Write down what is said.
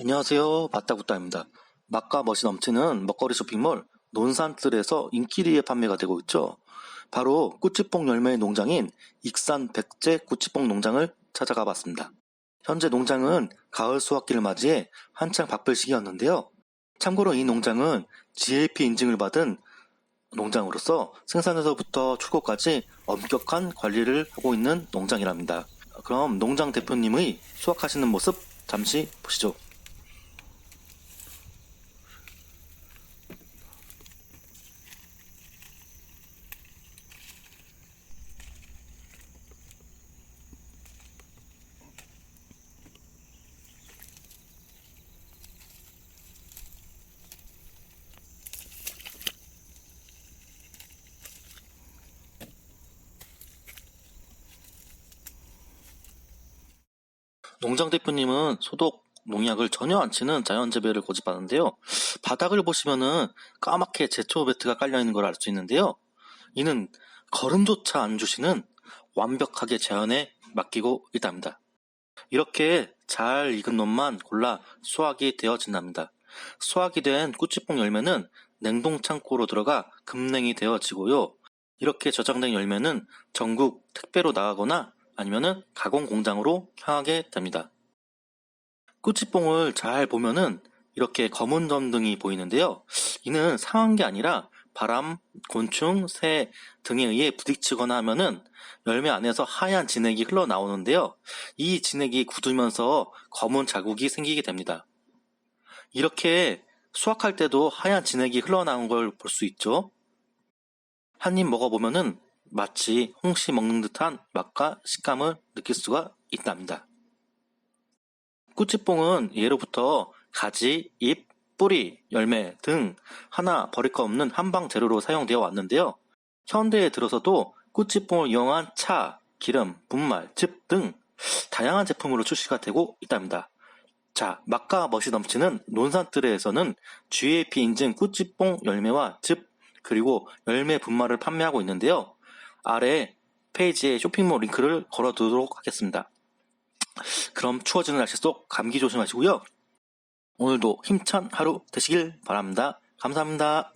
안녕하세요. 바따구따입니다. 맛과 멋이 넘치는 먹거리 쇼핑몰 논산뜰에서 인기리에 판매가 되고 있죠. 바로 꾸치뽕 열매의 농장인 익산 백제 꾸치뽕 농장을 찾아가 봤습니다. 현재 농장은 가을 수확기를 맞이해 한창 바쁠 시기였는데요. 참고로 이 농장은 GAP 인증을 받은 농장으로서 생산에서부터 출고까지 엄격한 관리를 하고 있는 농장이랍니다. 그럼 농장 대표님의 수확하시는 모습 잠시 보시죠. 농장 대표님은 소독 농약을 전혀 안 치는 자연 재배를 고집하는데요. 바닥을 보시면은 까맣게 제초 배트가 깔려 있는 걸 알 수 있는데요. 이는 거름조차 안 주시는 완벽하게 자연에 맡기고 있답니다. 이렇게 잘 익은 놈만 골라 수확이 되어진답니다. 수확이 된 꾸치뽕 열매는 냉동 창고로 들어가 급냉이 되어지고요. 이렇게 저장된 열매는 전국 택배로 나가거나 아니면은 가공 공장으로 향하게 됩니다. 꾸치뽕을 잘 보면은 이렇게 검은 점 등이 보이는데요. 이는 상한 게 아니라 바람, 곤충, 새 등에 의해 부딪히거나 하면은 열매 안에서 하얀 진액이 흘러나오는데요. 이 진액이 굳으면서 검은 자국이 생기게 됩니다. 이렇게 수확할 때도 하얀 진액이 흘러나온 걸 볼 수 있죠. 한 입 먹어보면은 마치 홍시 먹는 듯한 맛과 식감을 느낄 수가 있답니다. 꾸치뽕은 예로부터 가지, 잎, 뿌리, 열매 등 하나 버릴 거 없는 한방 재료로 사용되어 왔는데요. 현대에 들어서도 꾸치뽕을 이용한 차, 기름, 분말, 즙 등 다양한 제품으로 출시가 되고 있답니다. 자, 맛과 멋이 넘치는 논산뜰에서는 GAP 인증 꾸치뽕 열매와 즙 그리고 열매 분말을 판매하고 있는데요. 아래 페이지에 쇼핑몰 링크를 걸어두도록 하겠습니다. 그럼 추워지는 날씨 속 감기 조심하시고요. 오늘도 힘찬 하루 되시길 바랍니다. 감사합니다.